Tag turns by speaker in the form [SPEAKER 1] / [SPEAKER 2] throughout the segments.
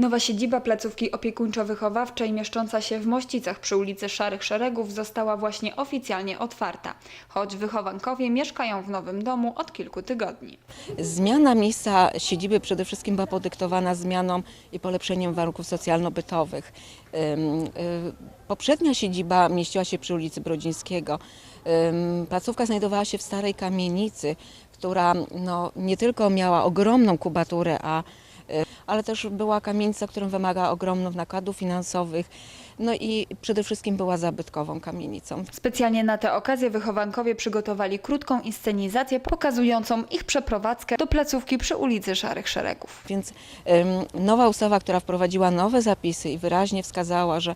[SPEAKER 1] Nowa siedziba placówki opiekuńczo-wychowawczej mieszcząca się w Mościcach przy ulicy Szarych Szeregów została właśnie oficjalnie otwarta, choć wychowankowie mieszkają w nowym domu od kilku tygodni.
[SPEAKER 2] Zmiana miejsca siedziby przede wszystkim była podyktowana zmianą i polepszeniem warunków socjalno-bytowych. Y, Poprzednia siedziba mieściła się przy ulicy Brodzińskiego. Placówka znajdowała się w starej kamienicy, która no, nie tylko miała ogromną kubaturę, a ale też była kamienica, która wymaga ogromnych nakładów finansowych, no i przede wszystkim była zabytkową kamienicą.
[SPEAKER 1] Specjalnie na tę okazję wychowankowie przygotowali krótką inscenizację pokazującą ich przeprowadzkę do placówki przy ulicy Szarych Szeregów.
[SPEAKER 2] Więc nowa ustawa, która wprowadziła nowe zapisy i wyraźnie wskazała, że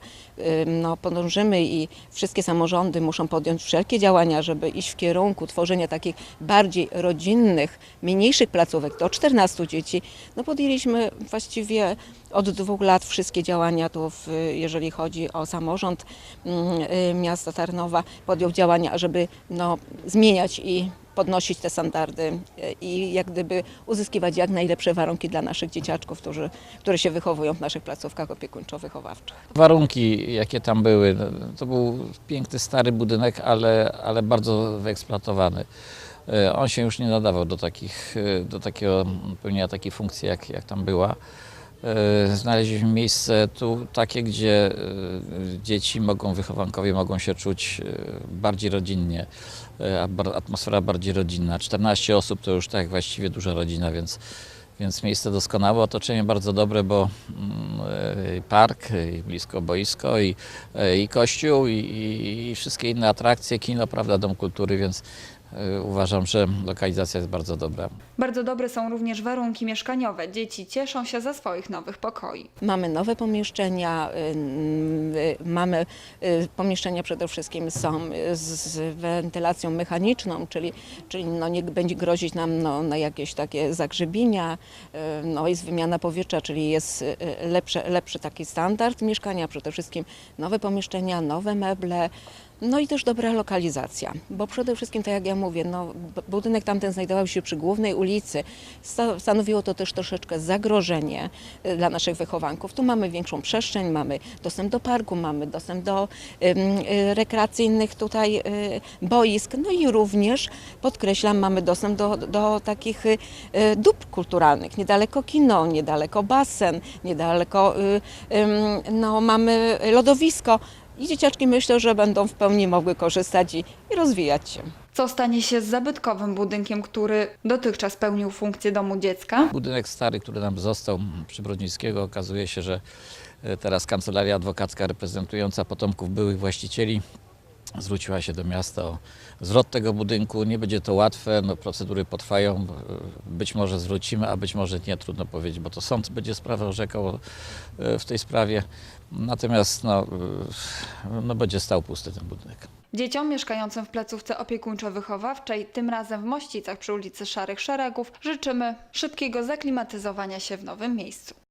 [SPEAKER 2] no, podążymy i wszystkie samorządy muszą podjąć wszelkie działania, żeby iść w kierunku tworzenia takich bardziej rodzinnych, mniejszych placówek do 14 dzieci, no podjęliśmy właściwie od dwóch lat wszystkie działania tu, w, jeżeli chodzi o samorząd mm, y, miasta Tarnowa, podjął działania, żeby no, zmieniać i podnosić te standardy y, i jak gdyby uzyskiwać jak najlepsze warunki dla naszych dzieciaczków, którzy, które się wychowują w naszych placówkach opiekuńczo-wychowawczych.
[SPEAKER 3] Warunki, jakie tam były, no, to był piękny, stary budynek, ale, ale bardzo wyeksploatowany. E, On się już nie nadawał do, takich, do takiego pełnienia takiej funkcji, jak, jak tam była. E, Znaleźliśmy miejsce tu takie, gdzie e, dzieci mogą, wychowankowie mogą się czuć e, bardziej rodzinnie, atmosfera bardziej rodzinna. 14 osób to już tak właściwie duża rodzina, więc więc miejsce doskonałe, otoczenie bardzo dobre, bo mm, park, i blisko boisko, i, i kościół, i, i, wszystkie inne atrakcje, kino, prawda, dom kultury, więc uważam, że lokalizacja jest bardzo dobra.
[SPEAKER 1] Bardzo dobre są również warunki mieszkaniowe. Dzieci cieszą się ze swoich nowych pokoi.
[SPEAKER 2] Mamy nowe pomieszczenia, y, y, mamy y, pomieszczenia przede wszystkim są z, wentylacją mechaniczną, czyli, czyli no nie będzie grozić nam no, na jakieś takie zagrzebienia, no jest wymiana powietrza, czyli jest lepszy, lepszy taki standard mieszkania, przede wszystkim nowe pomieszczenia, nowe meble, no i też dobra lokalizacja, bo przede wszystkim, tak jak ja mówię, no, budynek tamten znajdował się przy głównej ulicy. Sta- Stanowiło to też troszeczkę zagrożenie y, dla naszych wychowanków. Tu mamy większą przestrzeń, mamy dostęp do parku, mamy dostęp do y, rekreacyjnych tutaj y, boisk, no i również, podkreślam, mamy dostęp do, do takich y, dóbr kulturalnych. Niedaleko kino, niedaleko basen, niedaleko ym, no, mamy lodowisko. I dzieciaczki myślę, że będą w pełni mogły korzystać i, i rozwijać się.
[SPEAKER 1] Co stanie się z zabytkowym budynkiem, który dotychczas pełnił funkcję domu dziecka?
[SPEAKER 3] Budynek stary, który nam został przy Brodzińskiego, okazuje się, że e, teraz kancelaria adwokacka reprezentująca potomków byłych właścicieli zwróciła się do miasta o zwrot tego budynku. Nie będzie to łatwe, no, procedury potrwają, być może zwrócimy, a być może nie, trudno powiedzieć, bo to sąd będzie sprawę orzekał e, w tej sprawie. Natomiast no, e, no, będzie stał pusty ten budynek.
[SPEAKER 1] Dzieciom mieszkającym w placówce opiekuńczo-wychowawczej, tym razem w Mościcach przy ulicy Szarych Szeregów, życzymy szybkiego zaklimatyzowania się w nowym miejscu.